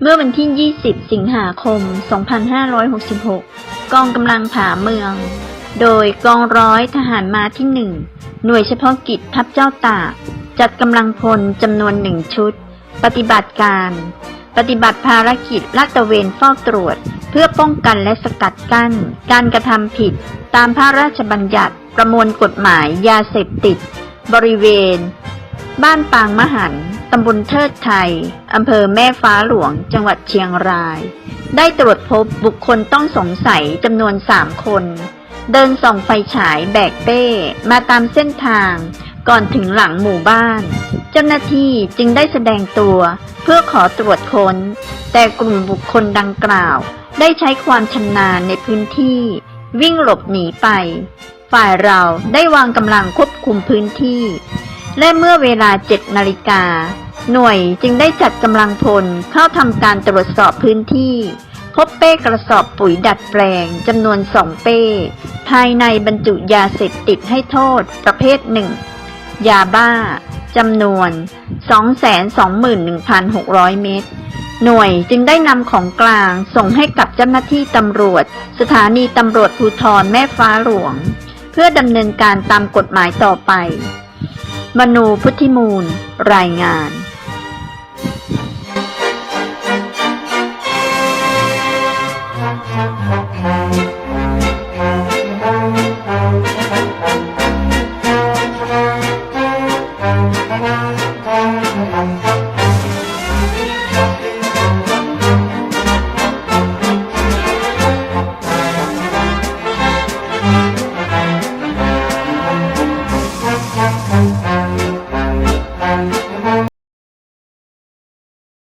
เมื่อวันที่ 20 สิงหาคม 2566 กองกำลังผาเมือง โดยกองร้อยทหารมาที่หนึ่งหน่วยเฉพาะกิจทัพเจ้าตากจัดกำลังพลจำนวนหนึ่งชุด ปฏิบัติการ ปฏิบัติภารกิจลาดตระเวนเฝ้าตรวจ เพื่อป้องกันและสกัดกั้น การกระทำผิด ตามพระราชบัญญัติประมวลกฎหมายยาเสพติด บริเวณ บ้านปางมหันต ตำบลเทิดไทย อำเภอแม่ฟ้าหลวง จังหวัดเชียงราย ได้ตรวจพบบุคคลต้องสงสัยจำนวนสามคน เดินส่องไฟฉายแบกเป้ มาตามเส้นทาง ก่อนถึงหลังหมู่บ้าน เจ้าหน้าที่จึงได้แสดงตัวเพื่อขอตรวจค้น แต่กลุ่มบุคคลดังกล่าว ได้ใช้ความชำนาญในพื้นที่ วิ่งหลบหนีไป ฝ่ายเราได้วางกำลังควบคุมพื้นที่ และเมื่อเวลา 7 นาฬิกา หน่วยจึงได้จัดกำลังพลเข้าทำการตรวจสอบพื้นที่ พบเป้กระสอบปุ๋ยดัดแปลงจำนวนสองเป้ ภายในบรรจุยาเสพติดให้โทษประเภทหนึ่ง ยาบ้าจำนวน 221,600 เม็ดหน่วยจึงได้นำของกลางส่งให้กับเจ้าหน้าที่ตำรวจ สถานีตำรวจภูธรแม่ฟ้าหลวง เพื่อดำเนินการตามกฎหมายต่อไป มนูพุทธิมูล รายงาน